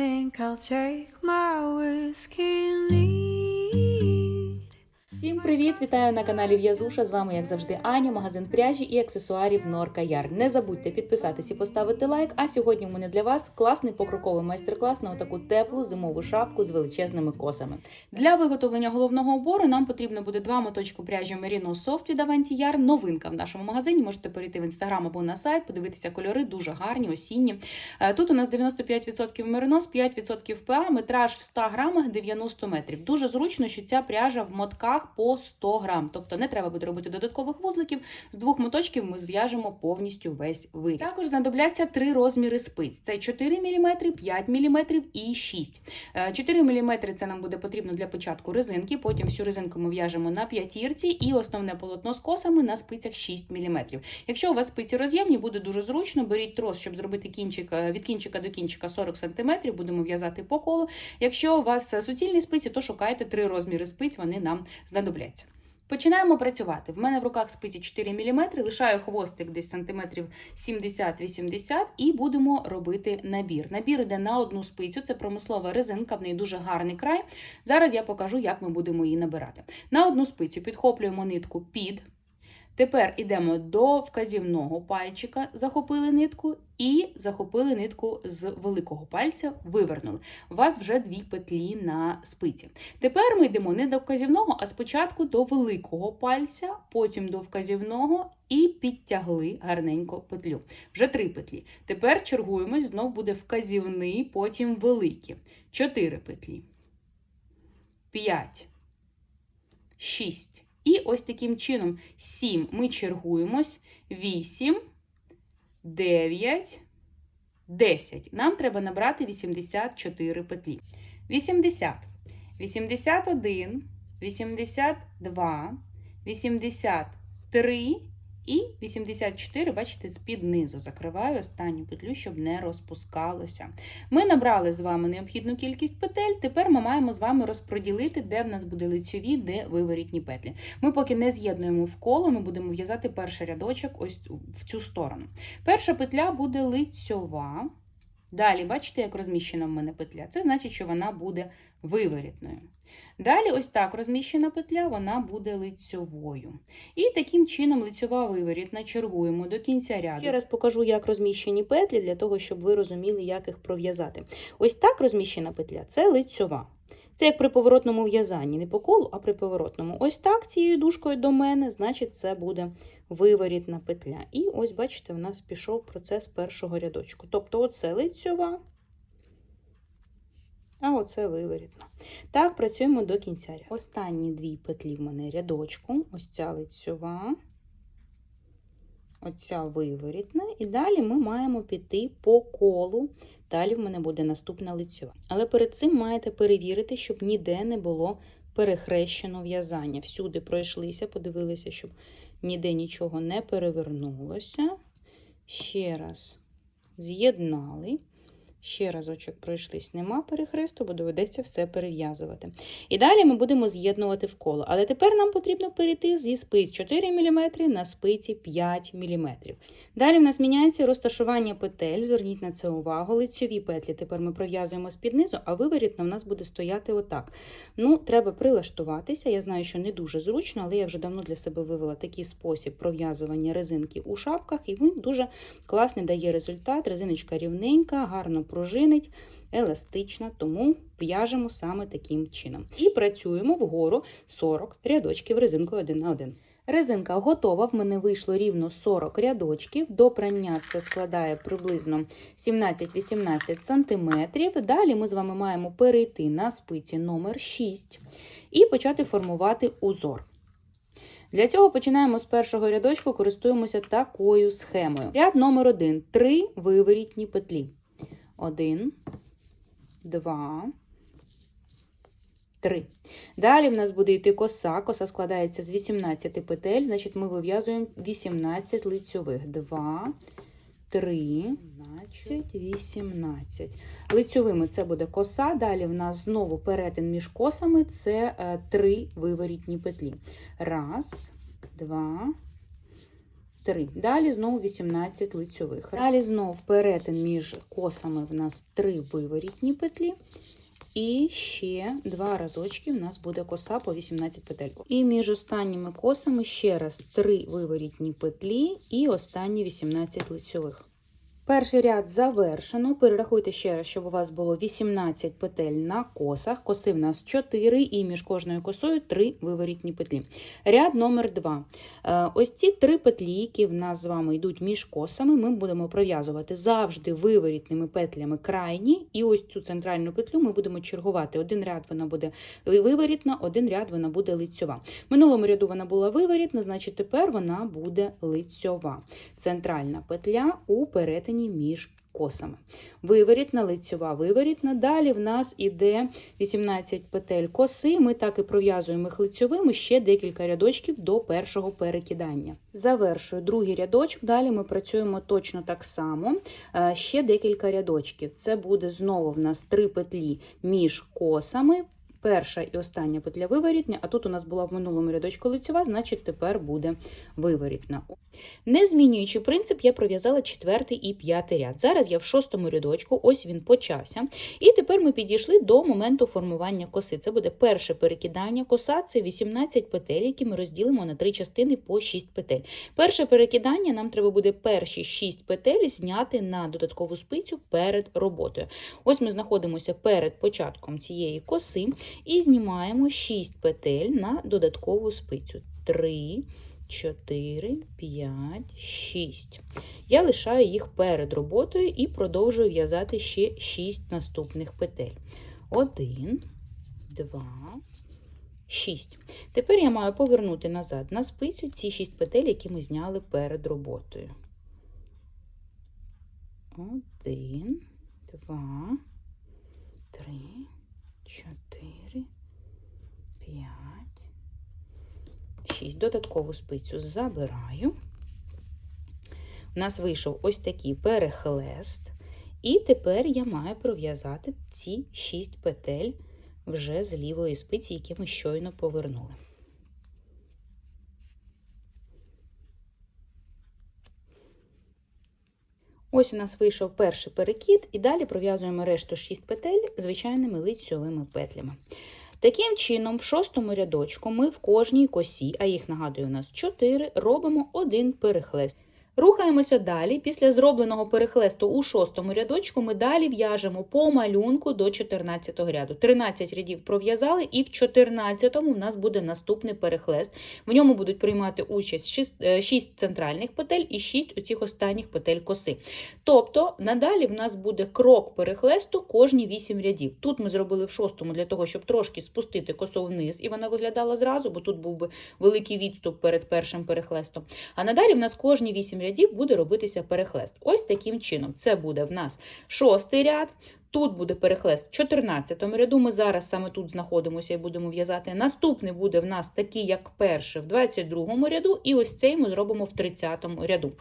think I'll take my whiskey. Всім привіт! Вітаю на каналі В'язуша. З вами, як завжди, Аня, магазин пряжі і аксесуарів Норка Яр. Не забудьте підписатись і поставити лайк. А сьогодні у мене для вас класний покроковий майстер-клас на таку теплу зимову шапку з величезними косами. Для виготовлення головного убору нам потрібно буде два моточки пряжі Merino Soft від Avanti Yar. Новинка в нашому магазині. Можете перейти в інстаграм або на сайт, подивитися кольори, дуже гарні, осінні. Е, Тут у нас 95% меринос, 5% ПА, метраж в 100 грамах 90 метрів. Дуже зручно, що ця пряжа в мотках по 100 грам. Тобто не треба буде робити додаткових вузликів. З двох моточків ми зв'яжемо повністю весь виріб. Також знадобляться три розміри спиць: це 4 мм, 5 мм і 6. Е, 4 мм це нам буде потрібно для початку резинки. Потім всю резинку ми в'яжемо на п'ятірці і основне полотно з косами на спицях 6 мм. Якщо у вас спиці роз'ємні, буде дуже зручно. Беріть трос, щоб зробити кінчик е, від кінчика до кінчика 40 см. Будемо в'язати по колу. Якщо у вас суцільні спиці, то шукайте три розміри спиць, вони нам знадобляться. Починаємо працювати. В мене в руках спиці 4 мм, лишаю хвостик десь сантиметрів 70-80 і будемо робити набір. Набір йде на одну спицю, це промислова резинка, в неї дуже гарний край. Зараз я покажу, як ми будемо її набирати. На одну спицю підхоплюємо нитку під. Тепер йдемо до вказівного пальчика, захопили нитку і захопили нитку з великого пальця, вивернули. У вас вже дві петлі на спиці. Тепер ми йдемо не до вказівного, а спочатку до великого пальця, потім до вказівного і підтягли гарненько петлю. Вже три петлі. Тепер чергуємось, знов буде вказівний, потім великий. Чотири петлі. П'ять. Шість. І ось таким чином 7 ми чергуємось, 8, 9, 10. Нам треба набрати 84 петлі. 80, 81, 82, 83 і 84, бачите, з-під низу закриваю останню петлю, щоб не розпускалося. Ми набрали з вами необхідну кількість петель. Тепер ми маємо з вами розподілити, де в нас буде лицьові, де виворітні петлі. Ми поки не з'єднуємо в коло, ми будемо в'язати перший рядочок ось в цю сторону. Перша петля буде лицьова. Далі, бачите, як розміщена в мене петля? Це значить, що вона буде виворітною. Далі, ось так розміщена петля, вона буде лицьовою. І таким чином лицьова виворітна чергуємо до кінця ряду. Ще раз покажу, як розміщені петлі, для того, щоб ви розуміли, як їх пров'язати. Ось так розміщена петля це лицьова. Це як при поворотному в'язанні, не по колу, а при поворотному. Ось так цією дужкою до мене, значить, це буде виворітна петля. І ось, бачите, в нас пішов процес першого рядочку. Тобто, оце лицьова, а оце виворітна. Так, працюємо до кінця ряду. Останні дві петлі в мене рядочку. Ось ця лицьова, оця виворітна. І далі ми маємо піти по колу. Далі в мене буде наступна лицьова. Але перед цим маєте перевірити, щоб ніде не було перехрещено в'язання. Всюди пройшлися, подивилися, щоб ніде нічого не перевернулося. Ще раз з'єднали. Ще разочок пройшлись, нема перехресту, бо доведеться все перев'язувати. І далі ми будемо з'єднувати в коло. Але тепер нам потрібно перейти зі спиць 4 мм на спиці 5 мм. Далі в нас міняється розташування петель. Зверніть на це увагу. Лицьові петлі тепер ми пров'язуємо з-під низу, а виворітна в нас буде стояти отак. Ну, треба прилаштуватися. Я знаю, що не дуже зручно, але я вже давно для себе вивела такий спосіб пров'язування резинки у шапках, і він дуже класний дає результат. Резиночка рівненька, гарно пружинить, еластична, тому в'яжемо саме таким чином. І працюємо вгору 40 рядочків резинкою 1 на 1. Резинка готова, в мене вийшло рівно 40 рядочків. До прання це складає приблизно 17-18 см. Далі ми з вами маємо перейти на спиці номер 6 і почати формувати узор. Для цього починаємо з першого рядочку, користуємося такою схемою. Ряд номер 1 3 виворітні петлі. 1, 2, 3. Далі в нас буде йти коса. Коса складається з 18 петель, значить ми вив'язуємо 18 лицьових. 2, 3, 12, 18. Лицьовими це буде коса. Далі в нас знову перетин між косами це 3 виворітні петлі. Раз, два, 3. Далі знову 18 лицьових. Далі знову перетин між косами в нас 3 виворітні петлі. І ще два разочки в нас буде коса по 18 петель. І між останніми косами ще раз 3 виворітні петлі і останні 18 лицьових. Перший ряд завершено. Перерахуйте ще раз, щоб у вас було 18 петель на косах. Коси в нас 4 і між кожною косою 3 виворітні петлі. Ряд номер 2. Ось ці три петлі, які в нас з вами йдуть між косами, ми будемо пров'язувати завжди виворітними петлями крайні. І ось цю центральну петлю ми будемо чергувати. Один ряд вона буде виворітна, один ряд вона буде лицьова. В минулому ряду вона була виворітна, значить тепер вона буде лицьова. Центральна петля у перетині між косами. Виворітна, лицьова, виворітна. Далі в нас іде 18 петель коси. Ми так і пров'язуємо їх лицьовими ще декілька рядочків до першого перекидання. Завершую другий рядочок. Далі ми працюємо точно так само. Е, Ще декілька рядочків. Це буде знову в нас три петлі між косами. Перша і остання петля виворітня, а тут у нас була в минулому рядочку лицьова, значить тепер буде виворітна. Не змінюючи принцип, я пров'язала четвертий і п'ятий ряд. Зараз я в шостому рядочку, ось він почався. І тепер ми підійшли до моменту формування коси. Це буде перше перекидання. Коса це 18 петель, які ми розділимо на три частини по 6 петель. Перше перекидання нам треба буде перші 6 петель зняти на додаткову спицю перед роботою. Ось ми знаходимося перед початком цієї коси і знімаємо 6 петель на додаткову спицю. 3, 4, 5, 6. Я лишаю їх перед роботою і продовжую в'язати ще 6 наступних петель. 1, 2, 6. Тепер я маю повернути назад на спицю ці 6 петель, які ми зняли перед роботою. 1, 2, 3, 4, 5, 6. Додаткову спицю забираю. У нас вийшов ось такий перехлест. І тепер я маю пров'язати ці 6 петель вже з лівої спиці, які ми щойно повернули. Ось у нас вийшов перший перекид, і далі пров'язуємо решту 6 петель звичайними лицьовими петлями. Таким чином, в шостому рядочку ми в кожній косі, а їх нагадую, у нас 4, робимо один перехлест. Рухаємося далі. Після зробленого перехлесту у шостому рядочку ми далі в'яжемо по малюнку до 14 ряду. 13 рядів пров'язали, і в 14-му в нас буде наступний перехлест. В ньому будуть приймати участь 6, 6 центральних петель і 6 оцих останніх петель коси. Тобто, надалі в нас буде крок перехлесту кожні 8 рядів. Тут ми зробили в шостому для того, щоб трошки спустити косу вниз, і вона виглядала зразу, бо тут був би великий відступ перед першим перехлестом. А надалі в нас кожні 8 рядів буде робитися перехлест. Ось таким чином. Це буде в нас шостий ряд. Тут буде перехлест в 14 ряду. Ми зараз саме тут знаходимося і будемо в'язати. Наступний буде в нас такий, як перший, в 22 ряду, і ось цей ми зробимо в 30 ряду.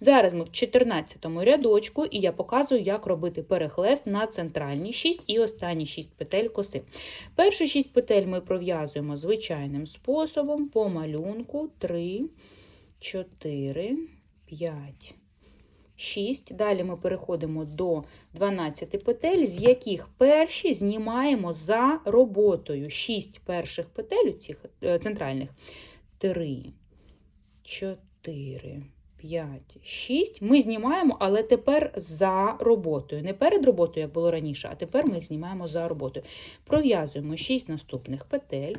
Зараз ми в 14 рядочку, і я показую, як робити перехлест на центральні 6 і останні 6 петель коси. Перші 6 петель ми пров'язуємо звичайним способом по малюнку 3, 4, 5, 6. Далі ми переходимо до 12 петель, з яких перші знімаємо за роботою. 6 перших петель цих центральних. 3, 4, 5, 6. Ми знімаємо, але тепер за роботою. Не перед роботою, як було раніше, а тепер ми їх знімаємо за роботою. Пров'язуємо 6 наступних петель.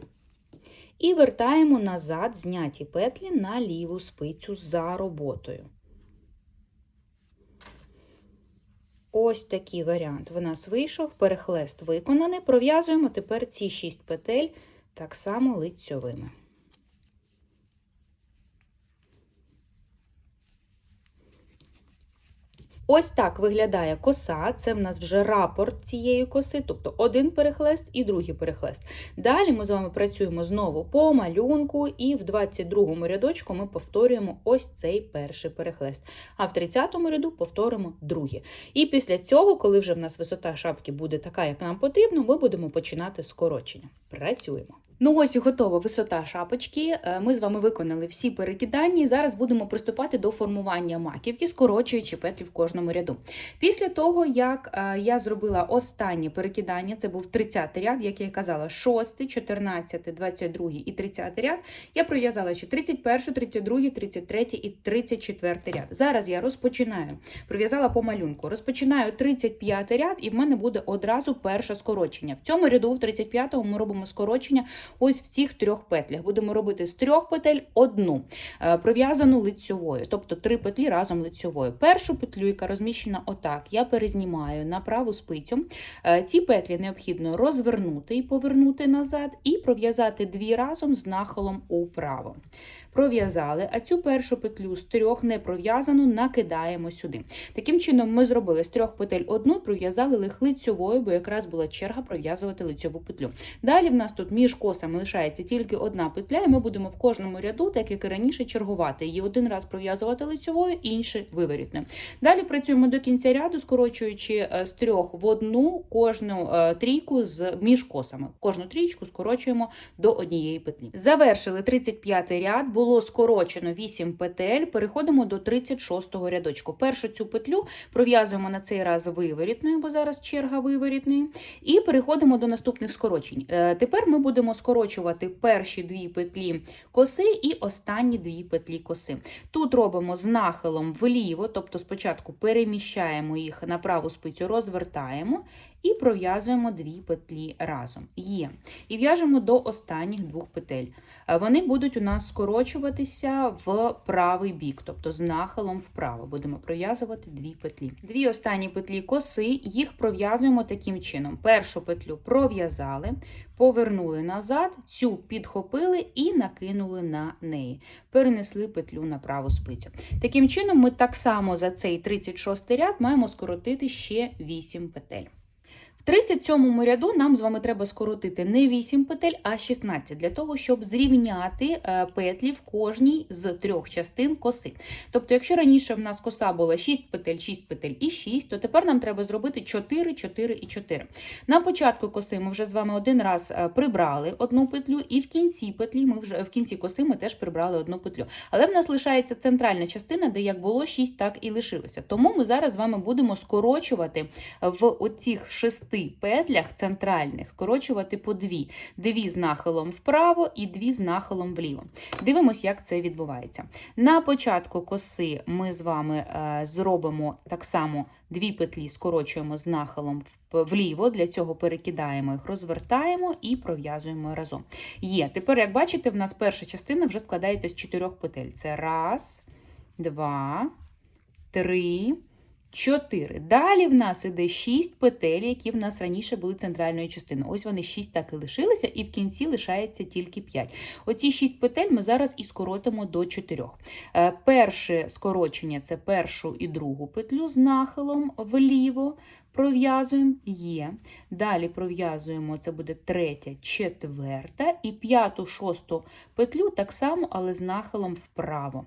І вертаємо назад зняті петлі на ліву спицю за роботою. Ось такий варіант в нас вийшов, перехлест виконаний. Пров'язуємо тепер ці 6 петель так само лицьовими. Ось так виглядає коса. Це в нас вже рапорт цієї коси, тобто один перехлест і другий перехлест. Далі ми з вами працюємо знову по малюнку, і в 22-му рядочку ми повторюємо ось цей перший перехлест. А в 30-му ряду повторимо другий. І після цього, коли вже в нас висота шапки буде така, як нам потрібно, ми будемо починати скорочення. Працюємо. Ну ось і готова висота шапочки. Е, Ми з вами виконали всі перекидання. і Зараз будемо приступати до формування маківки, скорочуючи петлі в кожному ряду. Після того, як е, я зробила останнє перекидання, це був 30 ряд, як я і казала, 6, 14, 22 і 30 ряд. Я пров'язала ще 31, 32, 33 і 34 ряд. Зараз я розпочинаю. Пров'язала по малюнку. Розпочинаю 35 ряд, і в мене буде одразу перше скорочення. В цьому ряду, в 35-му, ми робимо скорочення ось в цих трьох петлях. Будемо робити з трьох петель одну, е, пров'язану лицьовою, тобто три петлі разом лицьовою. Першу петлю, яка розміщена отак, я перезнімаю на праву спицю. Е, Ці петлі необхідно розвернути і повернути назад, і пров'язати дві разом з нахилом управо. Пров'язали, а цю першу петлю з трьох не пров'язану накидаємо сюди. Таким чином, ми зробили з трьох петель одну пров'язали їх лицьовою, бо якраз була черга пров'язувати лицьову петлю. Далі в нас тут між косами лишається тільки одна петля, і ми будемо в кожному ряду, так як і раніше, чергувати її один раз пров'язувати лицьовою, інший виворітною. Далі працюємо до кінця ряду, скорочуючи е, з трьох в одну кожну е, трійку з між косами. Кожну трійку скорочуємо до однієї петлі. Завершили 35 ряд, було скорочено 8 петель. Переходимо до 36-го рядочку. Першу цю петлю пров'язуємо на цей раз виворітною, бо зараз черга виворітної. І переходимо до наступних скорочень. Е, Тепер ми будемо скорочувати перші дві петлі коси і останні дві петлі коси. Тут робимо з нахилом вліво, тобто спочатку переміщаємо їх на праву спицю, розвертаємо і пров'язуємо дві петлі разом. Є. І в'яжемо до останніх двох петель. Е, Вони будуть у нас скорочуватися в правий бік, тобто з нахилом вправо. Будемо пров'язувати дві петлі. Дві останні петлі коси, їх пров'язуємо таким чином. Першу петлю пров'язали, повернули назад, цю підхопили і накинули на неї. Перенесли петлю на праву спицю. Таким чином, ми так само за цей 36 ряд маємо скоротити ще 8 петель. В 37-му ряду нам з вами треба скоротити не 8 петель, а 16, для того, щоб зрівняти е, петлі в кожній з трьох частин коси. Тобто, якщо раніше в нас коса була 6 петель, 6 петель і 6, то тепер нам треба зробити 4, 4 і 4. На початку коси ми вже з вами один раз е, прибрали одну петлю, і в кінці петлі ми вже в кінці коси ми теж прибрали одну петлю. Але в нас лишається центральна частина, де як було 6, так і лишилося. Тому ми зараз з вами будемо скорочувати в оцих шести петлях центральних, скорочувати по дві. Дві з нахилом вправо і дві з нахилом вліво. Дивимось, як це відбувається. На початку коси ми з вами е, зробимо так само дві петлі, скорочуємо з нахилом вліво. Для цього перекидаємо їх, розвертаємо і пров'язуємо разом. Є. Тепер, як бачите, в нас перша частина вже складається з чотирьох петель. Це раз, два, три. Чотири. Далі в нас іде шість петель, які в нас раніше були центральною частиною. Ось вони шість так і лишилися, і в кінці лишається тільки п'ять. Оці шість петель ми зараз і скоротимо до чотирьох. Е, Перше скорочення це першу і другу петлю з нахилом вліво. Пров'язуємо є. Далі пров'язуємо, це буде третя, четверта і п'яту, шосту петлю так само, але з нахилом вправо.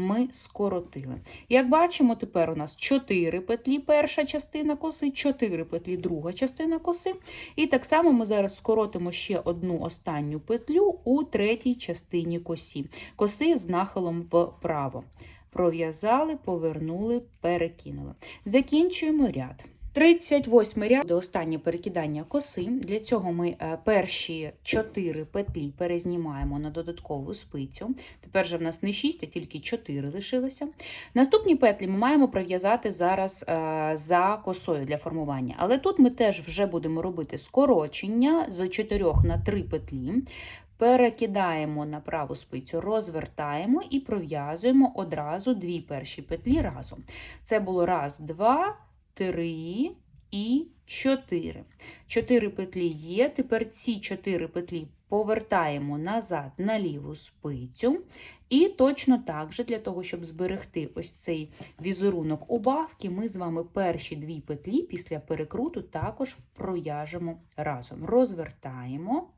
Ми скоротили. Як бачимо, тепер у нас 4 петлі перша частина коси, 4 петлі друга частина коси. І так само ми зараз скоротимо ще одну останню петлю у третій частині косі. Коси з нахилом вправо. Пров'язали, повернули, перекинули. Закінчуємо ряд. 38 ряд до останнє перекидання коси. Для цього ми е, перші 4 петлі перезнімаємо на додаткову спицю. Тепер же в нас не 6, а тільки 4 лишилося. Наступні петлі ми маємо пров'язати зараз е, за косою для формування. Але тут ми теж вже будемо робити скорочення з 4 на 3 петлі. Перекидаємо на праву спицю, розвертаємо і пров'язуємо одразу дві перші петлі разом. Це було раз, два, три і чотири. Чотири петлі є. Тепер ці чотири петлі повертаємо назад на ліву спицю. І точно так же, для того, щоб зберегти ось цей візерунок убавки, ми з вами перші дві петлі після перекруту також пров'яжемо разом. Розвертаємо,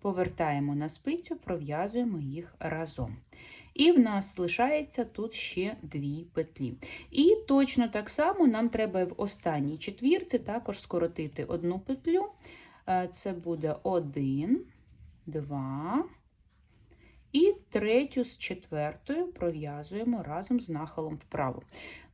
повертаємо на спицю, пров'язуємо їх разом. І в нас лишається тут ще дві петлі. І точно так само нам треба в останній четвірці також скоротити одну петлю. Е, Це буде один, два. І третю з четвертою пров'язуємо разом з нахилом вправо.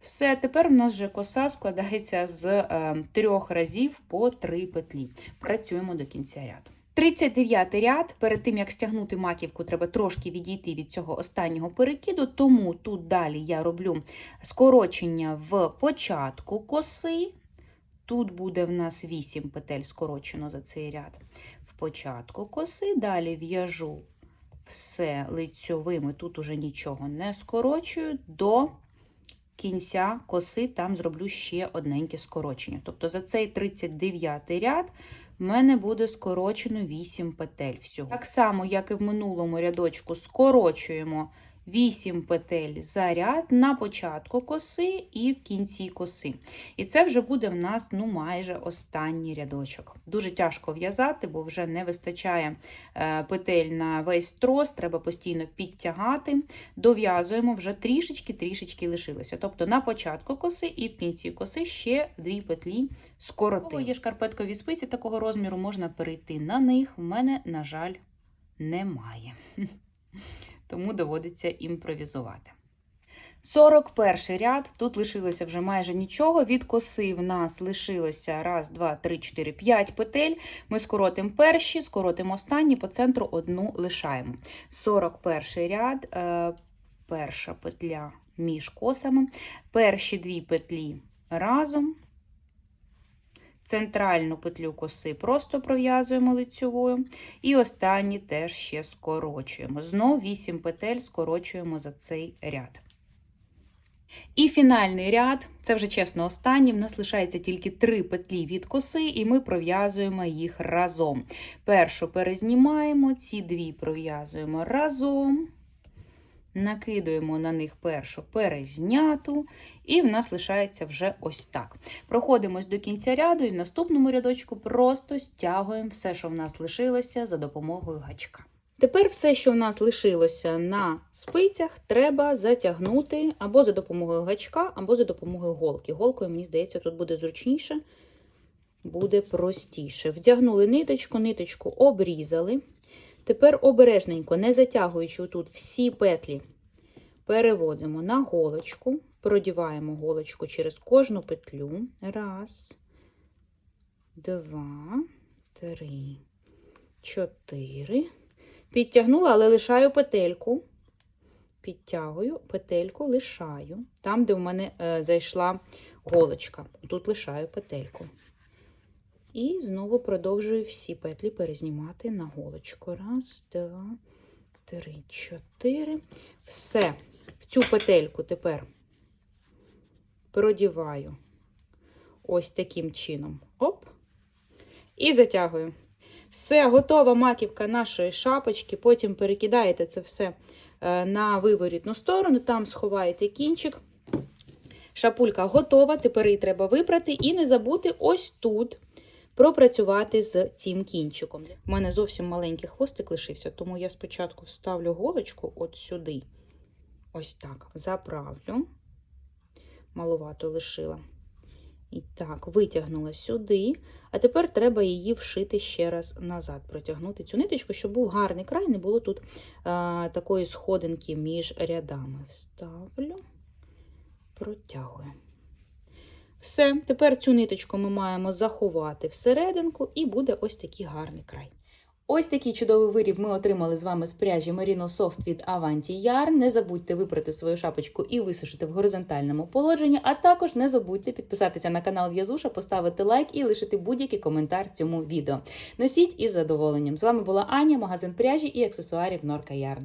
Все, тепер в нас вже коса складається з е, трьох разів по три петлі. Працюємо до кінця ряду. 39 ряд. Перед тим як стягнути маківку, треба трошки відійти від цього останнього перекиду, тому тут далі я роблю скорочення в початку коси. Тут буде в нас 8 петель скорочено за цей ряд. В початку коси, далі в'яжу все лицьовими, тут уже нічого не скорочую, до кінця коси там зроблю ще одненьке скорочення. Тобто за цей 39 ряд в мене буде скорочено 8 петель всього. Так само, як і в минулому рядочку, скорочуємо 8 петель за ряд на початку коси і в кінці коси. І це вже буде в нас ну, майже останній рядочок. Дуже тяжко в'язати, бо вже не вистачає е, петель на весь трос, треба постійно підтягати. Дов'язуємо вже трішечки-трішечки лишилося. Тобто на початку коси і в кінці коси ще дві петлі скоротили. Є шкарпеткові спиці такого розміру, можна перейти на них. В мене, на жаль, немає. Тому доводиться імпровізувати. 41 ряд, тут лишилося вже майже нічого. Від коси в нас лишилося 1, 2, 3, 4, 5 петель. Ми скоротимо перші, скоротимо останні, по центру одну лишаємо. 41 ряд, е, перша петля між косами, перші дві петлі разом. Центральну петлю коси просто пров'язуємо лицьовою. І останні теж ще скорочуємо. Знов 8 петель скорочуємо за цей ряд. І фінальний ряд, це вже чесно останній, в нас лишається тільки 3 петлі від коси, і ми пров'язуємо їх разом. Першу перезнімаємо, ці дві пров'язуємо разом. Накидуємо на них першу перезняту, і в нас лишається вже ось так. Проходимось до кінця ряду, і в наступному рядочку просто стягуємо все, що в нас лишилося, за допомогою гачка. Тепер все, що в нас лишилося на спицях, треба затягнути або за допомогою гачка, або за допомогою голки. Голкою, мені здається, тут буде зручніше, буде простіше. Вдягнули ниточку, ниточку обрізали. Тепер обережненько, не затягуючи тут всі петлі, переводимо на голочку, продіваємо голочку через кожну петлю. Раз, два, три, чотири. Підтягнула, але лишаю петельку. Підтягую, петельку лишаю. Там, де в мене е, зайшла голочка. Тут лишаю петельку. І знову продовжую всі петлі перезнімати на голочку. Раз, два, три, чотири. Все. В цю петельку тепер продіваю ось таким чином. Оп. І затягую. Все, готова маківка нашої шапочки. Потім перекидаєте це все е, на виворітну сторону, там сховаєте кінчик. Шапулька готова, тепер її треба випрати і не забути ось тут пропрацювати з цим кінчиком. У мене зовсім маленький хвостик лишився, тому я спочатку вставлю голочку от сюди. Ось так, заправлю, малувато лишила. І так, витягнула сюди. А тепер треба її вшити ще раз назад, протягнути цю ниточку, щоб був гарний край, не було тут а, такої сходинки між рядами. Вставлю, протягую. Все, тепер цю ниточку ми маємо заховати всерединку, і буде ось такий гарний край. Ось такий чудовий виріб ми отримали з вами з пряжі Merino Soft від Avanti Yarn. Не забудьте випрати свою шапочку і висушити в горизонтальному положенні, а також не забудьте підписатися на канал В'язуша, поставити лайк і лишити будь-який коментар цьому відео. Носіть із задоволенням. З вами була Аня, магазин пряжі і аксесуарів Норка Yarn.